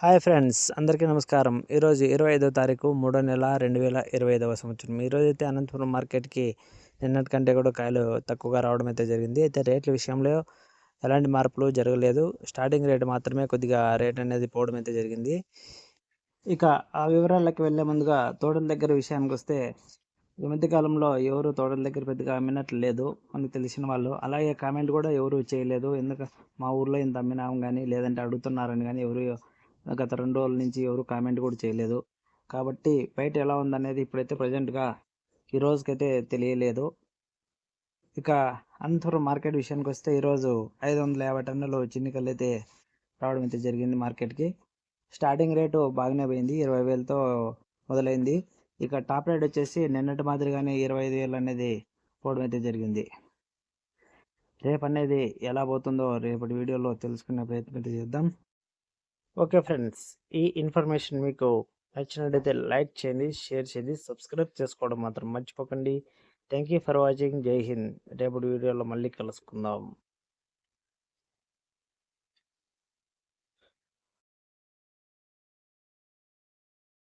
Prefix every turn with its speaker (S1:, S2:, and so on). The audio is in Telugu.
S1: హాయ్ ఫ్రెండ్స్ అందరికీ నమస్కారం ఈరోజు ఇరవై ఐదో తారీఖు మూడో నెల రెండు వేల ఇరవై ఐదవ సంవత్సరం ఈరోజు అయితే అనంతపురం మార్కెట్కి నిన్నటి కంటే కూడా కాయలు తక్కువగా రావడం అయితే జరిగింది అయితే రేట్ల విషయంలో ఎలాంటి మార్పులు జరగలేదు స్టార్టింగ్ రేట్ మాత్రమే కొద్దిగా రేట్ అనేది పోవడం అయితే జరిగింది ఇక ఆ వివరాలకి వెళ్ళే ముందుగా తోటల దగ్గర విషయానికి వస్తే ఈ మధ్యకాలంలో ఎవరు తోటల దగ్గర పెద్దగా అమ్మినట్లు లేదు మనకు తెలిసిన వాళ్ళు అలాగే కామెంట్ కూడా ఎవరు చేయలేదు ఎందుకు మా ఊర్లో ఇంత అమ్మినాం కానీ లేదంటే అడుగుతున్నారని కానీ ఎవరు గత రెండు రోజుల నుంచి ఎవరు కామెంట్ కూడా చేయలేదు కాబట్టి బయట ఎలా ఉందనేది ఇప్పుడైతే ప్రజెంట్గా ఈ రోజుకైతే తెలియలేదు ఇక అనంతపురం మార్కెట్ విషయానికి వస్తే ఈరోజు ఐదు వందల యాభై టన్నులు చిన్నికలు అయితే రావడం అయితే జరిగింది మార్కెట్కి స్టార్టింగ్ రేటు బాగానే పోయింది ఇరవై వేలతో మొదలైంది ఇక టాప్ రేట్ వచ్చేసి నిన్నటి మాదిరిగానే ఇరవై ఐదు వేలు అనేది పోవడం అయితే జరిగింది రేపు అనేది ఎలా పోతుందో రేపటి వీడియోలో తెలుసుకునే ప్రయత్నం అయితే చేద్దాం ఓకే ఫ్రెండ్స్ ఈ ఇన్ఫర్మేషన్ మీకు నచ్చినట్లయితే లైక్ చేయండి షేర్ చేయండి సబ్స్క్రైబ్ చేసుకోవడం మాత్రం మర్చిపోకండి థ్యాంక్ యూ ఫర్ వాచింగ్ జై హింద్ రేపటి వీడియోలో మళ్ళీ కలుసుకుందాం